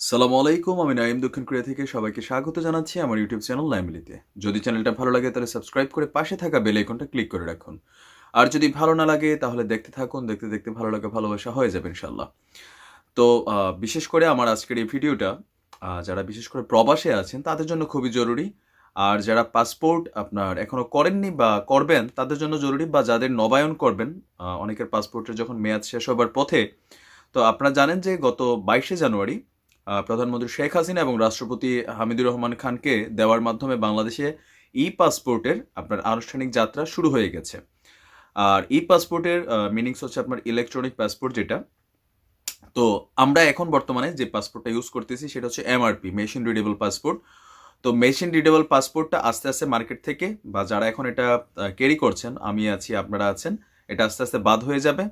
সালামু আলাইকুম, আমি নাইম দক্ষিণ কোরিয়া থেকে সবাইকে স্বাগত জানাচ্ছি আমার ইউটিউব চ্যানেল নাইমলিতে যদি চ্যানেলটা ভালো লাগে তাহলে সাবস্ক্রাইব করে পাশে থাকা বেল আইকনটা ক্লিক করে রাখুন। আর যদি ভালো না লাগে তাহলে দেখতে থাকুন, দেখতে দেখতে ভালো লাগা ভালোবাসা হয়ে যাবে ইনশাল্লাহ তো বিশেষ করে আমার আজকের এই ভিডিওটা যারা বিশেষ করে প্রবাসে আছেন তাদের জন্য খুবই জরুরি। আর যারা পাসপোর্ট আপনার এখনও করেননি বা করবেন তাদের জন্য জরুরি বা যাদের নবায়ন করবেন অনেকের পাসপোর্টের যখন মেয়াদ শেষ হবার পথে, তো আপনারা জানেন যে গত বাইশে জানুয়ারি প্রধানমন্ত্রী শেখ হাসিনা এবং রাষ্ট্রপতি হামিদুর রহমান খানকে দেওয়ার মাধ্যমে বাংলাদেশে ই পাসপোর্টের আপনার আনুষ্ঠানিক যাত্রা শুরু হয়ে গেছে। আর ই পাসপোর্টের মিনিংস হচ্ছে আপনার ইলেকট্রনিক পাসপোর্ট যেটা। তো আমরা এখন বর্তমানে যে পাসপোর্টটা ইউজ করতেছি সেটা হচ্ছে এমআরপি মেশিন রিডেবল পাসপোর্ট তো মেশিন রিডেবল পাসপোর্টটা আস্তে আস্তে মার্কেট থেকে বা যারা এখন এটা ক্যারি করছেন, আমি আছি, আপনারা আছেন, এটা আস্তে আস্তে বাদ হয়ে যাবে।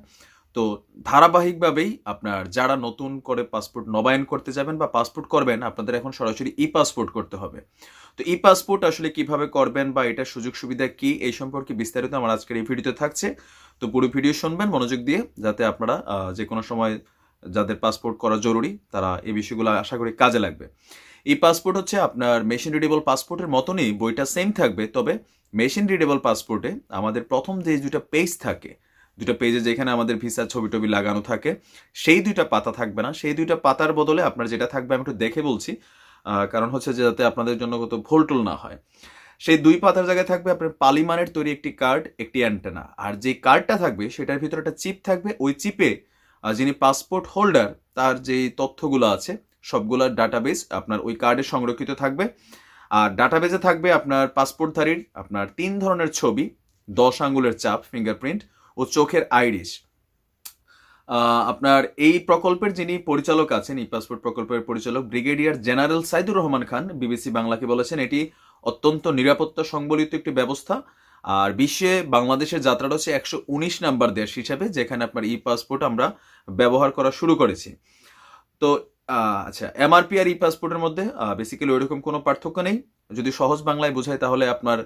তো ধারাবাহিকভাবেই আপনার যারা নতুন করে পাসপোর্ট নবায়ন করতে যাবেন বা পাসপোর্ট করবেন, আপনাদের এখন সরাসরি ই পাসপোর্ট করতে হবে। তো ই পাসপোর্ট আসলে কীভাবে করবেন বা এটার সুযোগ সুবিধা কি, এই সম্পর্কে বিস্তারিত আমার আজকের এই ভিডিওতে থাকছে। তো পুরো ভিডিও শুনবেন মনোযোগ দিয়ে, যাতে আপনারা যে কোনো সময় যাদের পাসপোর্ট করা জরুরি, তারা এই বিষয়গুলো আশা করি কাজে লাগবে। ই পাসপোর্ট হচ্ছে আপনার মেশিন রিডেবল পাসপোর্টের মতনই, বইটা সেম থাকবে, তবে মেশিন রিডেবল পাসপোর্টে আমাদের প্রথম যে দুটা পেজ থাকে দুটো পেজে যেখানে আমাদের ভিসা ছবি টবি লাগানো থাকে, সেই দুইটা পাতা থাকবে না। সেই দুইটা পাতার বদলে আপনার যেটা থাকবে, আমি একটু দেখে বলছি কারণ হচ্ছে যে যাতে আপনাদের জন্য কত ভোলটোল না হয়। সেই দুই পাতার জায়গায় থাকবে আপনার পালিমানের তৈরি একটি কার্ড একটি অ্যান্টেনা আর যে কার্ডটা থাকবে, সেটার ভিতরে একটা চিপ থাকবে। ওই চিপে যিনি পাসপোর্ট হোল্ডার তার যে তথ্যগুলো আছে সবগুলোর ডাটাবেস আপনার ওই কার্ডে সংরক্ষিত থাকবে। আর ডাটাবেজে থাকবে আপনার পাসপোর্টধারীর আপনার তিন ধরনের ছবি, দশ আঙ্গুলের চাপ ফিঙ্গারপ্রিন্ট ও চোখের আইরিশ। আপনার এই প্রকল্পের যিনি পরিচালক আছেন, এই পাসপোর্ট প্রকল্পের পরিচালক, brigadier general Saidur Rahman Khan, BBC বাংলাকে বলেছেন, এটি অত্যন্ত নিরাপত্তা সংবলিত একটি ব্যবস্থা। আর বিশ্বে বাংলাদেশের যাত্রাটা হচ্ছে একশো উনিশ নাম্বার দেশ হিসাবে, যেখানে আপনার ই পাসপোর্ট আমরা ব্যবহার করা শুরু করেছি। তো আচ্ছা এমআরপি আর ই পাসপোর্টের মধ্যে বেসিক্যালি ওইরকম কোনো পার্থক্য নেই। যদি সহজ বাংলায় বোঝায় তাহলে আপনার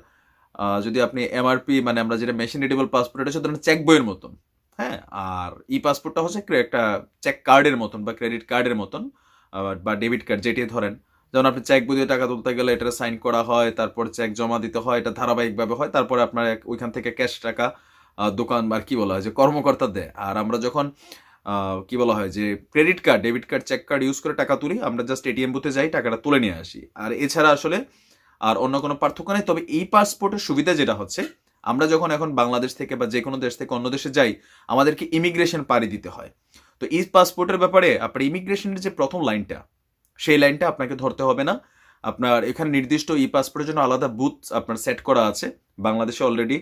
যদি আপনি এমআরপি মানে আমরা যেটা মেশিন রিডেবল পাসপোর্ট এটা হচ্ছে চেক বইয়ের মতন হ্যাঁ? আর ই পাসপোর্টটা হচ্ছে একটা চেক কার্ডের মতন বা ক্রেডিট কার্ডের মতন বা ডেবিট কার্ড যেটি ধরেন। যেমন আপনি চেক বই দিয়ে টাকা তুলতে গেলে এটা সাইন করা হয়, তারপর চেক জমা দিতে হয়, এটা ধারাবাহিকভাবে হয়, তারপরে আপনার ওইখান থেকে ক্যাশ টাকা দোকান বা কি বলা হয়, যে কর্মকর্তা দেয়। আর আমরা যখন কি বলা হয়, যে credit card debit card check card use করে টাকা তুলি, আমরা জাস্ট এটিএম বুথে যাই, টাকাটা তুলে নিয়ে আসি। আর এছাড়া আসলে আর অন্য কোনো পার্থক্য নেই। তবে এই পাসপোর্টের সুবিধা যেটা হচ্ছে, আমরা যখন এখন বাংলাদেশ থেকে বা যে কোনো দেশ থেকে অন্য দেশে যাই, আমাদেরকে ইমিগ্রেশন পাড়ি দিতে হয়। তো এই পাসপোর্টের ব্যাপারে আপনার ইমিগ্রেশনের যে প্রথম লাইনটা সেই লাইনটা আপনাকে ধরতে হবে না। আপনার এখানে নির্দিষ্ট ই পাসপোর্টের জন্য আলাদা বুথ আপনার সেট করা আছে। বাংলাদেশে অলরেডি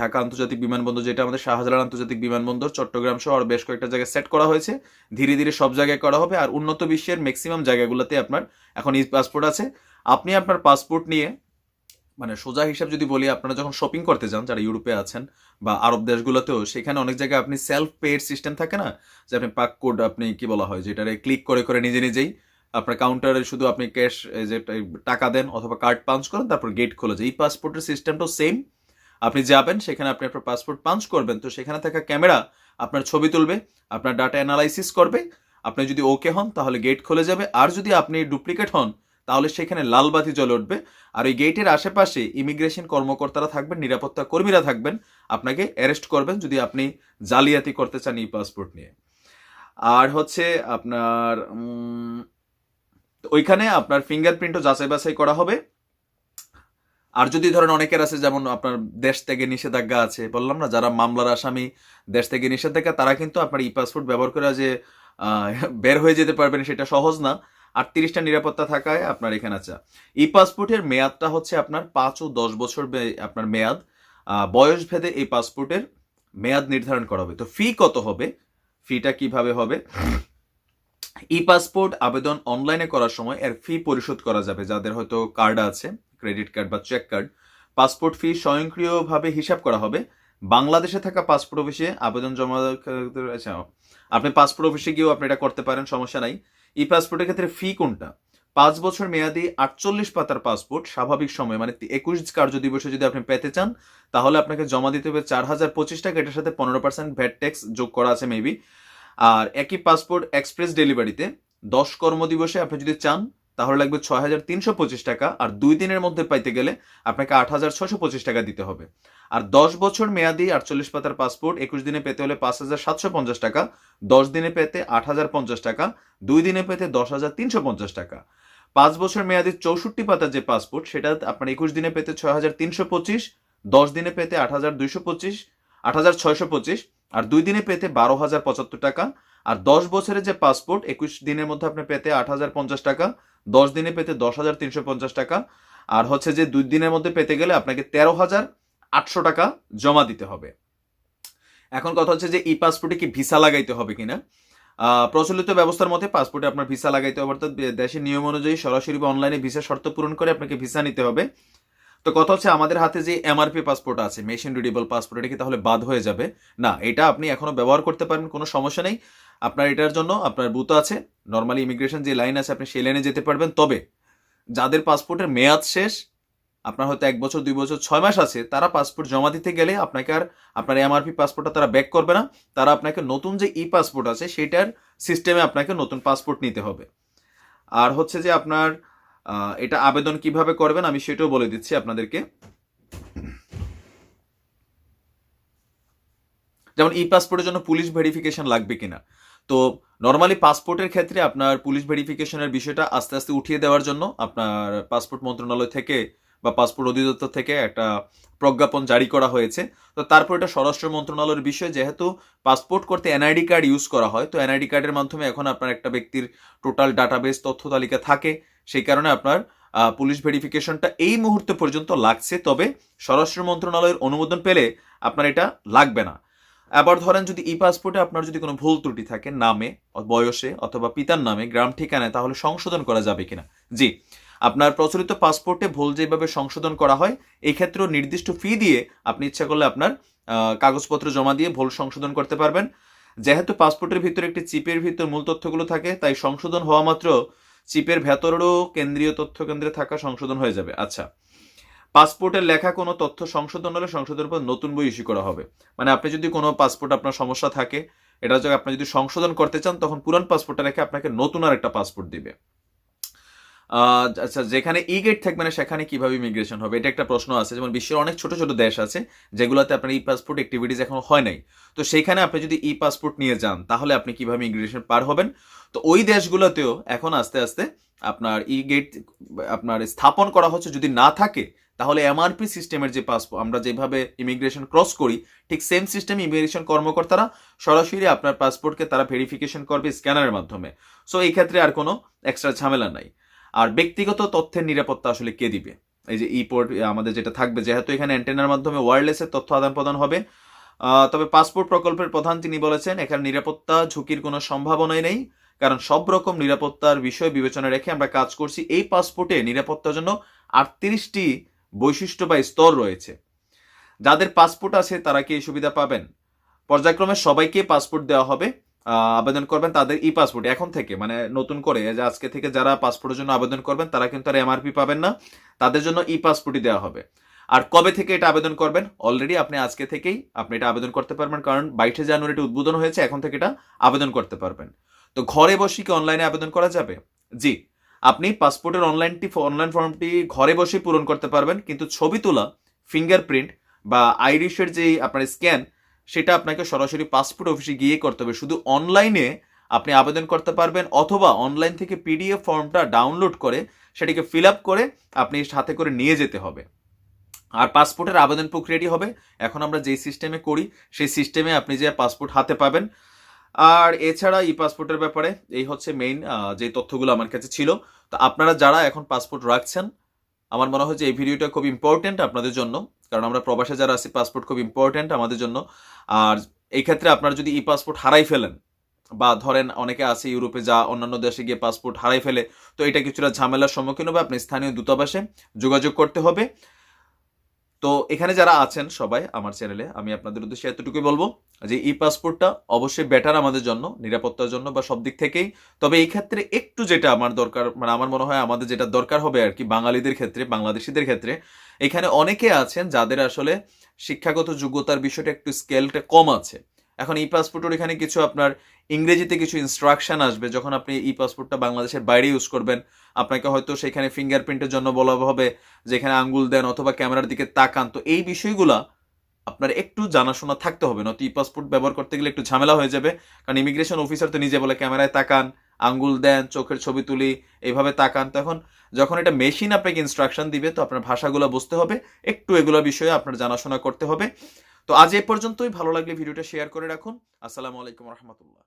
ঢাকা আন্তর্জাতিক বিমানবন্দর যেটা আমাদের শাহজালাল আন্তর্জাতিক বিমানবন্দর, চট্টগ্রাম সহ আর বেশ কয়েকটা জায়গায় সেট করা হয়েছে। ধীরে ধীরে সব জায়গায় করা হবে আর উন্নত বিশ্বের ম্যাক্সিমাম জায়গাগুলোতে আপনার এখন ই পাসপোর্ট আছে। আপনি আপনার পাসপোর্ট নিয়ে মানে সোজা হিসাব যদি বলি, আপনারা যখন শপিং করতে যান, যারা ইউরোপে আছেন বা আরব দেশগুলোতেও, সেখানে অনেক জায়গায় আপনি সেলফ পেড সিস্টেম থাকে না? যে আপনি পাক কোড আপনি কি বলা হয়, যেটারে ক্লিক করে করে নিজে নিজেই আপনার কাউন্টারে শুধু আপনি ক্যাশ যে টাকা দেন অথবা কার্ড পাঞ্চ করেন, তারপর গেট খোলা যায়। এই পাসপোর্টের সিস্টেমটাও সেম আপনি যাবেন, সেখানে আপনি আপনার পাসপোর্ট পাঞ্চ করবেন। তো সেখানে থাকা ক্যামেরা আপনার ছবি তুলবে, আপনার ডাটা অ্যানালাইসিস করবে। আপনি যদি ওকে হন, তাহলে গেট খুলে যাবে। আর যদি আপনি ডুপ্লিকেট হন, তাহলে সেখানে লাল বাতি জ্বলে উঠবে। আর ওই গেটের আশেপাশে ইমিগ্রেশন কর্মকর্তারা থাকবেন, নিরাপত্তা কর্মীরা থাকবেন। আপনাকে অ্যারেস্ট করবেন যদি আপনি জালিয়াতি করতে চান এই পাসপোর্ট নিয়ে। আর হচ্ছে আপনার ওইখানে আপনার ফিঙ্গারপ্রিন্টও যাচাই বাছাই করা হবে। আর যদি ধরেন অনেকের আছে, যেমন আপনার দেশ থেকে নিষেধাজ্ঞা আছে, বললাম না, যারা মামলার আসামি, দেশ থেকে নিষেধাজ্ঞা, তারা কিন্তু আপনার ই পাসপোর্ট ব্যবহার করে যে বের হয়ে যেতে পারবেন সেটা সহজ না। আটত্রিশটা নিরাপত্তা থাকায় আপনার এখানে আছে। ই পাসপোর্টের মেয়াদটা হচ্ছে আপনার পাঁচ ও দশ বছর আপনার মেয়াদ। বয়স ভেদে এই পাসপোর্টের মেয়াদ নির্ধারণ করা হবে। তো ফি কত হবে? ফিটা কীভাবে হবে? ই পাসপোর্ট আবেদন অনলাইনে করার সময় এর ফি পরিশোধ করা যাবে। যাদের হয়তো কার্ড আছে ক্রেডিট কার্ড বা চেক কার্ড পাসপোর্ট ফি স্বয়ংক্রিয়ভাবে হিসাব করা হবে। বাংলাদেশে থাকা পাসপোর্ট অফিসে আবেদন জমা আচ্ছা আপনি পাসপোর্ট অফিসে গিয়েও আপনি এটা করতে পারেন, সমস্যা নাই। ই পাসপোর্টের ক্ষেত্রে ফি কোনটা? পাঁচ বছর মেয়াদি আটচল্লিশ পাতার পাসপোর্ট স্বাভাবিক সময় মানে একুশ কার্য দিবসে যদি আপনি পেতে চান, তাহলে আপনাকে জমা দিতে হবে চার হাজার পঁচিশ টাকা। এটার সাথে পনেরো পার্সেন্ট ভ্যাট ট্যাক্স যোগ করা আছে মেবি আর একই পাসপোর্ট এক্সপ্রেস ডেলিভারিতে দশ কর্মদিবসে আপনি যদি চান, তাহলে লাগবে ছয় হাজার তিনশো পঁচিশ টাকা আর দুই দিনের মধ্যে পাইতে গেলে আপনাকে আট হাজার ছশো পঁচিশ টাকা দিতে হবে। আর দশ বছর মেয়াদি আটচল্লিশ পাতার পাসপোর্ট একুশ দিনে পেতে হলে পাঁচ হাজার সাতশো পঞ্চাশ টাকা, দশ দিনে পেতে আট হাজার পঞ্চাশ টাকা, দুই দিনে পেতে দশ হাজার তিনশো পঞ্চাশ টাকা। পাঁচ বছর মেয়াদি চৌষট্টি পাতার যে পাসপোর্ট সেটা আপনার একুশ দিনে পেতে ছয় হাজার তিনশো পঁচিশ, দশ দিনে পেতে আট হাজার দুইশো পঁচিশ, আট হাজার ছয়শো পঁচিশ আর দুই দিনে পেতে বারো হাজার পঁচাত্তর টাকা, আর দশ বছরের যে পাসপোর্ট, একুশ দিনের মধ্যে আপনি পেতে আট হাজার পঞ্চাশ টাকা, দশ দিনে পেতে দশ হাজার তিনশো পঞ্চাশ টাকা, আর হচ্ছে যে দুই দিনের মধ্যে পেতে গেলে আপনাকে তেরো হাজার আটশো টাকা জমা দিতে হবে। এখন কথা হচ্ছে যে ই পাসপোর্টে কি ভিসা লাগাইতে হবে কিনা? প্রচলিত ব্যবস্থার মতে পাসপোর্টে আপনার ভিসা লাগাইতে হবে, অর্থাৎ দেশের নিয়ম অনুযায়ী সরাসরি বা অনলাইনে ভিসা শর্ত পূরণ করে আপনাকে ভিসা নিতে হবে। তো কথা হচ্ছে আমাদের হাতে যে এমআরপি পাসপোর্ট আছে মেশিন রিডেবল পাসপোর্ট এটা কি তাহলে বাদ হয়ে যাবে? না, এটা আপনি এখনও ব্যবহার করতে পারেন, কোনো সমস্যা নেই। আপনার এটার জন্য আপনার বুথ আছে নর্মালি ইমিগ্রেশন যে লাইন আছে, আপনি সেই লাইনে যেতে পারবেন। তবে যাদের পাসপোর্টের মেয়াদ শেষ, আপনার হয়তো এক বছর, দুই বছর, ছয় মাস আছে, তারা পাসপোর্ট জমা দিতে গেলে আপনাকে আর আপনার এমআরপি পাসপোর্টটা তারা ব্যাক করবে না। তারা আপনাকে নতুন যে ই পাসপোর্ট আছে, সেটার সিস্টেমে আপনাকে নতুন পাসপোর্ট নিতে হবে। আর হচ্ছে যে আপনার এটা আবেদন কীভাবে করবেন আমি সেটাও বলে দিচ্ছি আপনাদেরকে। যেমন ই পাসপোর্টের জন্য পুলিশ ভেরিফিকেশন লাগবে কিনা। তো নর্মালি পাসপোর্টের ক্ষেত্রে আপনার পুলিশ ভেরিফিকেশনের বিষয়টা আস্তে আস্তে উঠিয়ে দেওয়ার জন্য আপনার পাসপোর্ট মন্ত্রণালয় থেকে বা পাসপোর্ট অধিদপ্তর থেকে একটা প্রজ্ঞাপন জারি করা হয়েছে। তো তারপর এটা স্বরাষ্ট্র মন্ত্রণালয়ের বিষয়, যেহেতু পাসপোর্ট করতে এনআইডি কার্ড ইউজ করা হয়, তো এনআইডি কার্ডের মাধ্যমে এখন আপনার একটা ব্যক্তির টোটাল ডাটাবেস তথ্য তালিকা থাকে। সেই কারণে আপনার পুলিশ ভেরিফিকেশনটা এই মুহূর্তে পর্যন্ত লাগছে। তবে স্বরাষ্ট্র মন্ত্রণালয়ের অনুমোদন পেলে আপনার এটা লাগবে না। আবার ধরেন যদি ই পাসপোর্টে আপনার যদি কোনো ভুল ত্রুটি থাকে, নামে, বয়সে অথবা পিতার নামে, গ্রাম ঠিকানায়, তাহলে সংশোধন করা যাবে কিনা? জি। আপনার প্রচলিত পাসপোর্টে ভুল যেভাবে সংশোধন করা হয় এই নির্দিষ্ট ফি দিয়ে আপনি ইচ্ছা করলে আপনার কাগজপত্র জমা দিয়ে ভুল সংশোধন করতে পারবেন। যেহেতু পাসপোর্টের ভিতরে একটি চিপের ভিতর মূল তথ্যগুলো থাকে, তাই সংশোধন হওয়া মাত্র চিপের ভেতরেরও কেন্দ্রীয় তথ্য কেন্দ্রে থাকা সংশোধন হয়ে যাবে। আচ্ছা পাসপোর্টের লেখা কোনো তথ্য সংশোধন হলে সংশোধনের পর নতুন বই ইস্যু করা হবে। মানে আপনি যদি কোনো পাসপোর্ট আপনার সমস্যা থাকে, এটা যদি আপনি যদি সংশোধন করতে চান, তখন পুরান পাসপোর্টটা রেখে আপনাকে নতুন আর একটা পাসপোর্ট দিবে। আচ্ছা যেখানে ই গেট থাকবে না, সেখানে কীভাবে ইমিগ্রেশন হবে? এটা একটা প্রশ্ন আছে। যেমন বিশ্বের অনেক ছোট ছোট দেশ আছে, যেগুলোতে আপনার ই পাসপোর্ট অ্যাক্টিভিটিস এখন হয় নাই। তো সেইখানে আপনি যদি ই পাসপোর্ট নিয়ে যান, তাহলে আপনি কীভাবে ইমিগ্রেশন পার হবেন? তো ওই দেশগুলোতেও এখন আস্তে আস্তে আপনার ই গেট আপনার স্থাপন করা হচ্ছে। যদি না থাকে, তাহলে এমআরপি সিস্টেমের যে পাসপোর্ট আমরা যেভাবে ইমিগ্রেশন ক্রস করি, ঠিক সেম সিস্টেম ইমিগ্রেশন কর্মকর্তারা সরাসরি আপনার পাসপোর্টকে তারা ভেরিফিকেশন করবে স্ক্যানারের মাধ্যমে। সো এই ক্ষেত্রে আর কোনো এক্সট্রা ঝামেলা নাই। আর ব্যক্তিগত তথ্যের নিরাপত্তা আসলে কে দিবে? এই যে ই পোর্ট আমাদের যেটা থাকবে, যেহেতু এখানে অ্যান্টেনার মাধ্যমে ওয়্যারলেসের তথ্য আদান প্রদান হবে তবে পাসপোর্ট প্রকল্পের প্রধান তিনি বলেছেন, এখানে নিরাপত্তা ঝুঁকির কোনো সম্ভাবনাই নেই, কারণ সব রকম নিরাপত্তার বিষয় বিবেচনা রেখে আমরা কাজ করছি এই পাসপোর্টে নিরাপত্তার জন্য আটত্রিশটি বৈশিষ্ট্য বা স্তর রয়েছে। যাদের পাসপোর্ট আছে তারা কি এই সুবিধা পাবেন? পর্যায়ক্রমে সবাইকে পাসপোর্ট দেওয়া হবে। আবেদন করবেন তাদের ই পাসপোর্ট। এখন থেকে মানে নতুন করে যে আজকে থেকে যারা পাসপোর্টের জন্য আবেদন করবেন, তারা কিন্তু আর এমআরপি পাবেন না। তাদের জন্য ই পাসপোর্টই দেওয়া হবে। আর কবে থেকে এটা আবেদন করবেন? অলরেডি আপনি আজকে থেকেই আপনি এটা আবেদন করতে পারবেন, কারণ বাইশে জানুয়ারিটি উদ্বোধন হয়েছে, এখন থেকে এটা আবেদন করতে পারবেন। তো ঘরে বসে কি অনলাইনে আবেদন করা যাবে? জি, আপনি পাসপোর্টের অনলাইনটি অনলাইন ফর্মটি ঘরে বসে পূরণ করতে পারবেন, কিন্তু ছবি তোলা ফিঙ্গারপ্রিন্ট বা আইরিশের যে আপনার স্ক্যান সেটা আপনাকে সরাসরি পাসপোর্ট অফিসে গিয়ে করতে হবে। শুধু অনলাইনে আপনি আবেদন করতে পারবেন অথবা অনলাইন থেকে পিডিএফ ফর্মটা ডাউনলোড করে সেটিকে ফিল আপ করে আপনি সাথে করে নিয়ে যেতে হবে। আর পাসপোর্টের আবেদন প্রক্রিয়াটি হবে। এখন আমরা যেই সিস্টেমে করি, সেই সিস্টেমে আপনি যে পাসপোর্ট হাতে পাবেন। আর এছাড়া ই পাসপোর্টের ব্যাপারে, এই হচ্ছে মেইন যে তথ্যগুলো আমার কাছে ছিল। তো আপনারা যারা এখন পাসপোর্ট রাখছেন আমার মনে হয় যে এই ভিডিওটা খুব ইম্পর্টেন্ট আপনাদের জন্য, কারণ আমরা প্রবাসে যারা আছি পাসপোর্ট খুব ইম্পর্টেন্ট আমাদের জন্য। আর এই ক্ষেত্রে আপনারা যদি ই পাসপোর্ট হারাই ফেলেন, বা ধরেন অনেকে আছে ইউরোপে যা অন্যান্য দেশে গিয়ে পাসপোর্ট হারাই ফেলে, তো এটা কিছুটা ঝামেলার সম্মুখীন হবে। আপনি স্থানীয় দূতাবাসে যোগাযোগ করতে হবে। তো এখানে যারা আছেন সবাই আমার চ্যানেলে আমি আপনাদের উদ্দেশ্যে এতটুকুই বলব যে ই পাসপোর্টটা অবশ্যই বেটার আমাদের জন্য, নিরাপত্তার জন্য বা সব দিক থেকেই। তবে এই ক্ষেত্রে একটু যেটা আমার দরকার মানে আমার মনে হয় আমাদের যেটা দরকার হবে আর কি, বাঙালিদের ক্ষেত্রে, বাংলাদেশিদের ক্ষেত্রে, এখানে অনেকে আছেন যাদের আসলে শিক্ষাগত যোগ্যতার বিষয়টা একটু স্কেলটা কম আছে। এখন ই পাসপোর্টের এখানে কিছু আপনার ইংরেজিতে কিছু ইনস্ট্রাকশন আসবে, যখন আপনি ই পাসপোর্টটা বাংলাদেশের বাইরে ইউজ করবেন। আপনাকে হয়তো সেখানে ফিঙ্গারপ্রিন্টের জন্য বলা হবে, যেখানে আঙ্গুল দেন অথবা ক্যামেরার দিকে তাকান। তো এই বিষয়গুলা আপনার একটু জানাশোনা থাকতে হবে, নয়তো ই পাসপোর্ট ব্যবহার করতে গেলে একটু ঝামেলা হয়ে যাবে। কারণ ইমিগ্রেশন অফিসার তো নিজে বলে ক্যামেরায় তাকান, আঙ্গুল দেন, চোখের ছবি তুলি, এইভাবে তাকান। তখন যখন এটা মেশিন আপনাকে ইনস্ট্রাকশন দিবে, তো আপনার ভাষাগুলো বুঝতে হবে, একটু এগুলো বিষয়ে আপনার জানাশোনা করতে হবে। তো আজ এ পর্যন্তই। ভালো লাগলে ভিডিওটা শেয়ার করে রাখুন। আসসালামু আলাইকুম রহমতুল্লাহ।